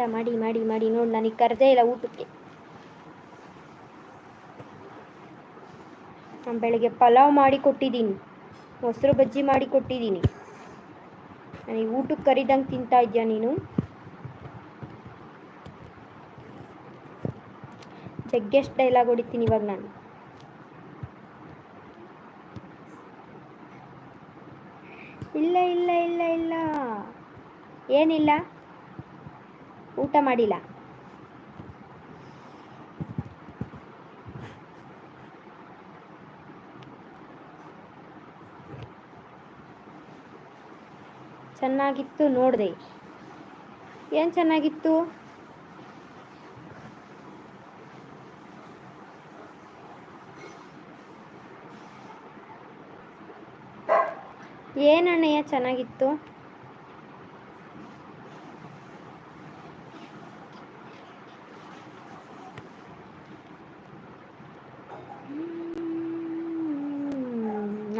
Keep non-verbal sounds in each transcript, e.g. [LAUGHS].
ಊಟ ಮಾಡಿ ಮಾಡಿ ಮಾಡಿ ನೋಡಿ, ನನಗೆ ಕರೆದೇ ಇಲ್ಲ ಊಟಕ್ಕೆ. ನಾನು ಬೆಳಗ್ಗೆ ಪಲಾವ್ ಮಾಡಿ ಕೊಟ್ಟಿದ್ದೀನಿ, ಮೊಸರು ಬಜ್ಜಿ ಮಾಡಿ ಕೊಟ್ಟಿದ್ದೀನಿ. ನನಗೆ ಊಟಕ್ಕೆ ಕರಿದಂಗೆ ತಿಂತಾ ಇದೆಯಾ ನೀನು? ಜಗ್ಗೆಷ್ಟು ಡೈಲಾಗ್ ಹೊಡಿತೀನಿ ಇವಾಗ ನಾನು. ಇಲ್ಲ ಇಲ್ಲ ಇಲ್ಲ ಇಲ್ಲ. ಏನಿಲ್ಲ? ಊಟ ಮಾಡಿಲ್ಲ. ಚೆನ್ನಾಗಿತ್ತು ನೋಡಿದೆ. ಏನು ಚೆನ್ನಾಗಿತ್ತು? ಏನಣ್ಣಯ್ಯ ಚೆನ್ನಾಗಿತ್ತು?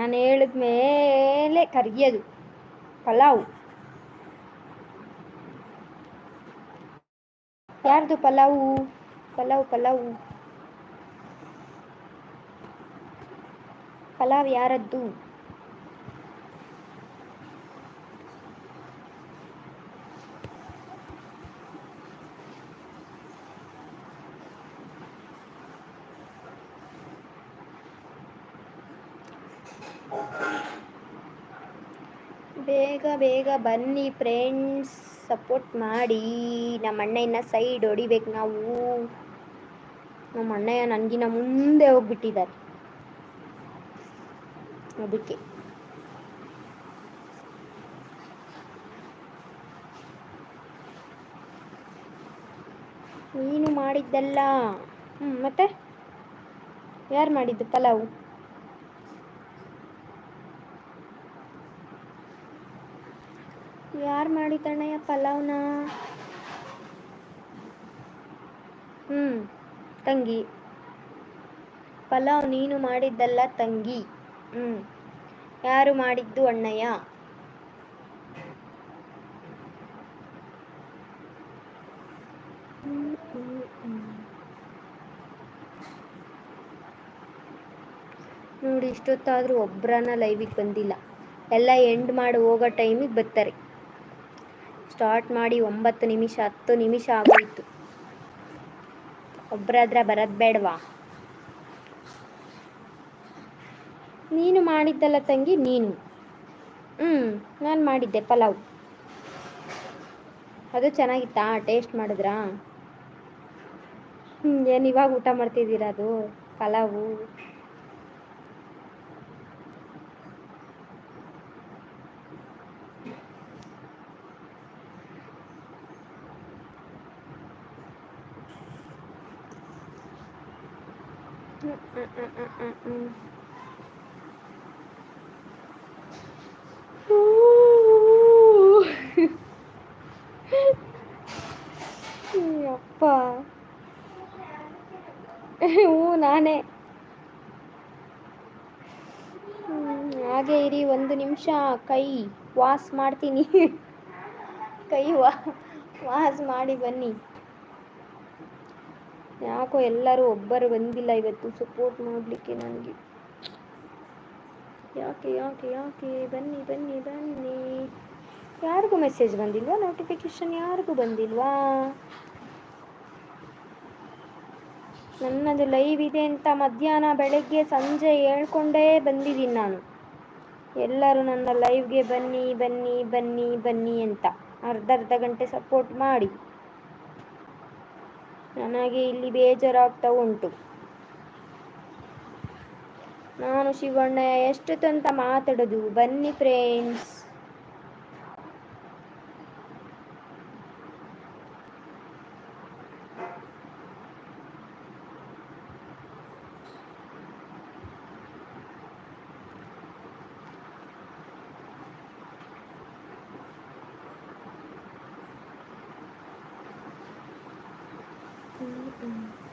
ನಾನು ಹೇಳಿದ ಮೇಲೆ ಕರಿಯೋದು ಪಲಾವ್. ಯಾರ್ದು ಪಲಾವು? ಪಲಾವ್ ಪಲಾವ್. ಪಲಾವ್ ಯಾರದ್ದು? ಬೇಗ ಬೇಗ ಬನ್ನಿ ಫ್ರೆಂಡ್ಸ್ ಸಪೋರ್ಟ್ ಮಾಡಿ. ನಮ್ಮ ಅಣ್ಣಯ್ಯನ ಸೈಡ್ ಹೊಡಿಬೇಕು ನಾವು. ನಮ್ಮ ಅಣ್ಣಯ್ಯ ನನಗಿನ ಮುಂದೆ ಹೋಗ್ಬಿಟ್ಟಿದ್ದಾರೆ ಅದಕ್ಕೆ. ನೀನು ಮಾಡಿದ್ದಲ್ಲ. ಹ್ಞೂ ಮತ್ತೆ? ಯಾರು ಮಾಡಿದ್ದು ಪಲಾವು? ಯಾರು ಮಾಡಿದ್ದಣ್ಣಯ್ಯ ಪಲಾವ್ನ? ಹ್ಞೂ ತಂಗಿ. ಪಲಾವ್ ನೀನು ಮಾಡಿದ್ದಲ್ಲ ತಂಗಿ. ಹ್ಞೂ ಯಾರು ಮಾಡಿದ್ದು ಅಣ್ಣಯ್ಯ. ನೋಡಿ, ಇಷ್ಟೊತ್ತಾದರೂ ಒಬ್ಬರನ್ನ ಲೈವಿಗೆ ಬಂದಿಲ್ಲ. ಎಲ್ಲ ಎಂಡ್ ಮಾಡಿ ಹೋಗೋ ಟೈಮಿಗೆ ಬರ್ತಾರೆ. ಸ್ಟಾರ್ಟ್ ಮಾಡಿ ಒಂಬತ್ತು ನಿಮಿಷ, ಹತ್ತು ನಿಮಿಷ ಆಗೋಯ್ತು. ಒಬ್ರಾದ್ರ ಬರೋದು ಬೇಡವಾ? ನೀನು ಮಾಡಿದ್ದಲ್ಲ ತಂಗಿ, ನೀನು. ಹ್ಞೂ ನಾನು ಮಾಡಿದ್ದೆ ಪಲಾವ್. ಅದು ಚೆನ್ನಾಗಿತ್ತಾ? ಟೇಸ್ಟ್ ಮಾಡಿದ್ರಾ? ಹ್ಞೂ ಏನು ಇವಾಗ ಊಟ ಮಾಡ್ತಿದ್ದೀರಾ ಅದು? ಪಲಾವು? [LAUGHS] ಹ್ಞೂ ನಾನೇ. ಹಾಗೆ ಇರಿ ಒಂದು ನಿಮಿಷ. ಕೈ ವಾಸ್ ಮಾಡ್ತೀನಿ. [LAUGHS] ಕೈ ವಾ ವಾಸ್ ಮಾಡಿ ಬನ್ನಿ. ಯಾಕೋ ಎಲ್ಲರೂ ಒಬ್ಬರು ಬಂದಿಲ್ಲ ಇವತ್ತು ಸಪೋರ್ಟ್ ಮಾಡಲಿಕ್ಕೆ ನನಗೆ. ಯಾಕೆ ಯಾಕೆ ಯಾಕೆ? ಬನ್ನಿ ಬನ್ನಿ ಬನ್ನಿ. ಯಾರಿಗೂ ಮೆಸೇಜ್ ಬಂದಿಲ್ವಾ? ನೋಟಿಫಿಕೇಶನ್ ಯಾರಿಗೂ ಬಂದಿಲ್ವಾ? ನನ್ನದು ಲೈವ್ ಇದೆ ಅಂತ ಮಧ್ಯಾಹ್ನ ಬೆಳಗ್ಗೆ ಸಂಜೆ ಹೇಳ್ಕೊಂಡೇ ಬಂದಿದ್ದೀನಿ ನಾನು. ಎಲ್ಲರೂ ನನ್ನ ಲೈವ್ಗೆ ಬನ್ನಿ ಬನ್ನಿ ಬನ್ನಿ ಬನ್ನಿ ಅಂತ. ಅರ್ಧ ಅರ್ಧ ಗಂಟೆ ಸಪೋರ್ಟ್ ಮಾಡಿ. ನನಗೆ ಇಲ್ಲಿ ಬೇಜಾರಾಗ್ತಾ ಉಂಟು. ನಾನು ಶಿವಣ್ಣ ಎಷ್ಟು ತಂತ ಮಾತಾಡೋದು? ಬನ್ನಿ ಫ್ರೆಂಡ್ಸ್ 嗯。